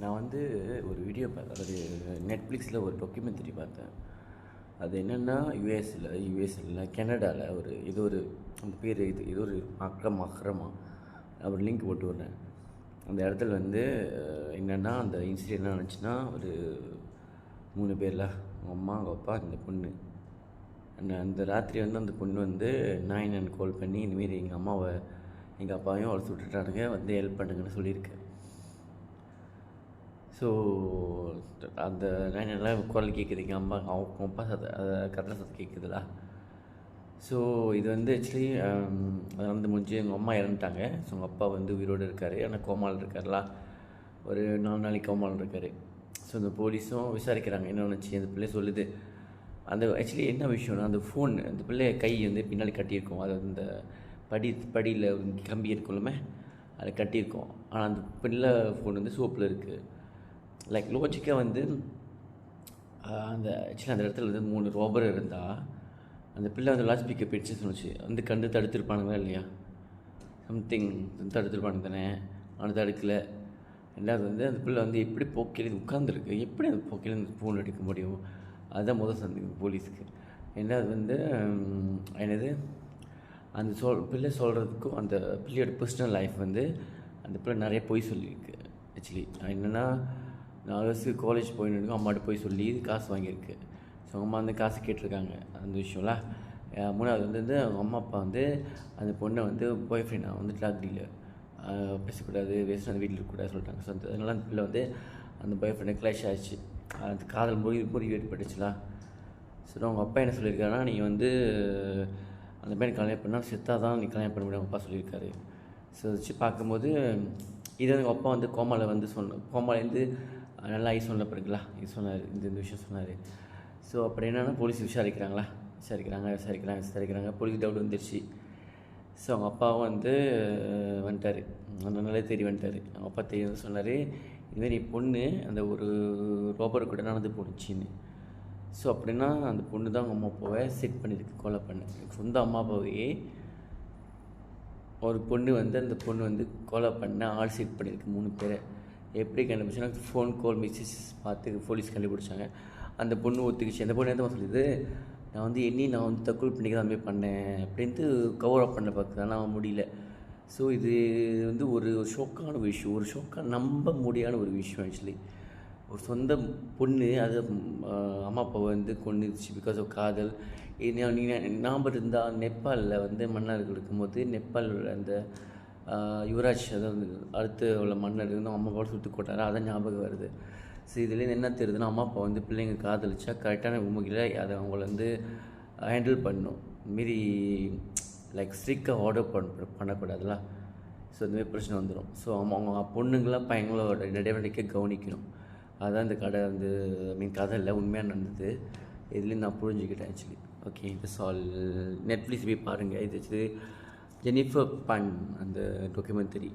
நான் வந்து ஒரு வீடியோ பார்த்தேன் அதாவது நெட்ஃப்ளிக்ஸில் ஒரு டாக்குமெண்ட்ரி பார்த்தேன். அது என்னென்னா யூஎஸில் யூஎஸ்ல கனடாவில் ஒரு இது ஒரு அந்த பேர் இது இது ஒரு அக்ரம் அக்ரமா ஒரு லிங்க் போட்டு விட்றேன். அந்த இடத்துல வந்து என்னென்னா அந்த இன்சிடென்ட் என்ன ஒரு மூணு பேரில் அவங்க அம்மா அவங்க அப்பா அந்த பொண்ணு. அந்த அந்த ராத்திரி வந்து அந்த பொண்ணு வந்து நைன் நைன் கால் பண்ணி இந்தமாரி எங்கள் அம்மாவை எங்கள் அப்பாவையும் அவளை சுட்டுட்டானுங்க வந்து ஹெல்ப் பண்ணுங்கன்னு சொல்லியிருக்கேன் ஸோ அந்த நைன் குரல் கேட்குது எங்கள் அம்மா அவங்க அப்பா சத்த கரெக்டாக சத்தம் கேட்குதுல ஸோ இது வந்து ஆக்சுவலி um, அது வந்து முடிஞ்சு எங்கள் அம்மா இறந்துட்டாங்க. ஸோ எங்கள் அப்பா வந்து உயிரோடு இருக்கார். ஆனால் கோமால் இருக்கார்ல ஒரு நாலு நாளைக்கு கோமால் இருக்கார். ஸோ இந்த போலீஸும் விசாரிக்கிறாங்க. என்ன நினச்சி அந்த பிள்ளை சொல்லுது. அந்த ஆக்சுவலி என்ன விஷயம்னா அந்த ஃபோன் அந்த பிள்ளை கை வந்து பின்னாடி கட்டியிருக்கும். அது அந்த படி படியில் கம்பி இருக்கும்லமே அதை கட்டியிருக்கோம். ஆனால் அந்த பிள்ளை ஃபோன் வந்து சோப்பில் இருக்குது லைக் லோஜிக்காக வந்து அந்த ஆக்சுவலி அந்த இடத்துல வந்து மூணு ரோபர் இருந்தால் அந்த பிள்ளை வந்து லாஜ் பிக்கப் பிடிச்சு சொன்னுச்சு வந்து கண்டு தடுத்திருப்பானுங்களா இல்லையா? சம்திங் தடுத்திருப்பானுங்க தானே ஆனால் தடுக்கலை. ரெண்டாவது வந்து அந்த பிள்ளை வந்து எப்படி போக்கில் உட்காந்துருக்கு எப்படி அந்த போக்கில் அந்த ஃபோன் எடுக்க முடியும்? அதுதான் முதல் சந்தேகம் போலீஸுக்கு. ரெண்டாவது வந்து என்னது அந்த சொல் பிள்ளை சொல்கிறதுக்கும் அந்த பிள்ளையோட பர்சனல் லைஃப் வந்து அந்த பிள்ளை நிறைய பொய் சொல்லியிருக்கு. ஆக்சுவலி என்னென்னா நாலு வருஷத்துக்கு காலேஜ் போயின்னு அம்மாட்ட போய் சொல்லி காசு வாங்கியிருக்கு. ஸோ அவங்க அம்மா வந்து காசு கேட்டிருக்காங்க. அந்த விஷயம்ல மூணாவது வந்து வந்து அவங்க அம்மா அப்பா வந்து அந்த பொண்ணை வந்து பாய் நான் வந்து ட்ராக் டீலர் பேசக்கூடாது வேஸ்ட் அந்த வீட்டில் இருக்கக்கூடாது சொல்லிட்டாங்க. ஸோ அதனால அந்த பிள்ளை வந்து அந்த பாய் ஃப்ரெண்டை கிளாஷ் ஆச்சு அந்த காதல் முறிவு முறிவு ஏற்பட்டுச்சுலா. ஸோ அவங்க அப்பா என்ன சொல்லியிருக்காருன்னா நீங்கள் வந்து அந்த பையன் கல்யாணம் பண்ணால் செத்தாக தான் நீ கல்யாணம் பண்ண முடியும் அவங்க அப்பா சொல்லியிருக்காரு. ஸோ வச்சு பார்க்கும்போது இது வந்து அப்பா வந்து கோமாவில் வந்து சொன்ன கோமாலேருந்து நல்லா ஐ சொன்ன பிறகுலா இது சொன்னார் இந்த இந்த விஷயம் சொன்னார். ஸோ அப்புறம் என்னென்னா போலீஸ் விசாரிக்கிறாங்களா? விசாரிக்கிறாங்க விசாரிக்கிறாங்க விசாரிக்கிறாங்க. போலீஸ் டவுட் வந்துருச்சு. ஸோ அவங்க அப்பாவும் வந்து வந்துட்டார். அந்த தேடி வந்துட்டார். அவங்க அப்பா தேடி வந்து சொன்னார் இதுமாரி பொண்ணு அந்த ஒரு ரோபர் கூட நடந்து போணுச்சின்னு. ஸோ அப்படின்னா அந்த பொண்ணு தான் அவங்க அம்மா அப்பாவை செட் பண்ணியிருக்கு கொலை பண்ண. சொந்த அம்மா அப்பாவையே ஒரு பொண்ணு வந்து அந்த பொண்ணு வந்து கொலை பண்ண ஆள் செட் பண்ணியிருக்கு மூணு பேரை. எப்படி கண்டுபிடிச்சோன்னா ஃபோன் கால் மெசேஜ் பார்த்து போலீஸ் கண்டுபிடிச்சாங்க. அந்த பொண்ணு ஒத்துக்கிச்சு. அந்த பொண்ணு என்ன சொல்லுது? நான் வந்து எண்ணி நான் வந்து தற்கொலை பண்ணிக்க தான் மாதிரி பண்ணேன். அப்படின்ட்டு கவர் அப் பண்ண பார்க்குது. ஆனால் முடியல. ஸோ இது வந்து ஒரு ஷோக்கான விஷயம் ஒரு ஷோக்காக நம்ப முடியாத ஒரு விஷயம் ஆக்சுவலி ஒரு சொந்த பொண்ணு அது அம்மா அப்பாவை வந்து கொண்டுச்சு பிகாஸ் ஆஃப் காதல். இது நீங்கள் ஞாபகம் இருந்தால் நேபாளில் வந்து மன்னர்கள் இருக்கும்போது நேபாள் அந்த யுவராஜ் அதாவது அடுத்து உள்ள மன்னர் வந்து அவங்க அம்மா அப்பாவோட சுட்டு கொட்டாரு. அதான் ஞாபகம் வருது. ஸோ இதுலேருந்து என்ன தெரியுதுன்னா அம்மா அப்பா வந்து பிள்ளைங்க காதலிச்சா கரெக்டான உண்மையில் அதை அவங்கள வந்து ஹேண்டில் பண்ணும். மீறி லைக் ஸ்ட்ரிக்டாக ஆர்டர் பண்ண பண்ணக்கூடாதுல ஸோ இந்தமாதிரி பிரச்சனை வந்துடும் ஸோ அவங்க அவங்க பொண்ணுங்களாம் பையங்களோட நடவடிக்கை கவனிக்கணும். அதுதான் இந்த கடை வந்து ஐ மீன் கதை இல்லை உண்மையாக நடந்தது. இதுலேயும் நான் புரிஞ்சுக்கிட்டேன் ஆக்சுவலி ஓகே இந்த சால் நெட்ஃப்ளிக்ஸ் போய் பாருங்கள் இது ஆக்சுவலி ஜெனிஃபர் பன் அந்த டாக்குமெண்ட்ரி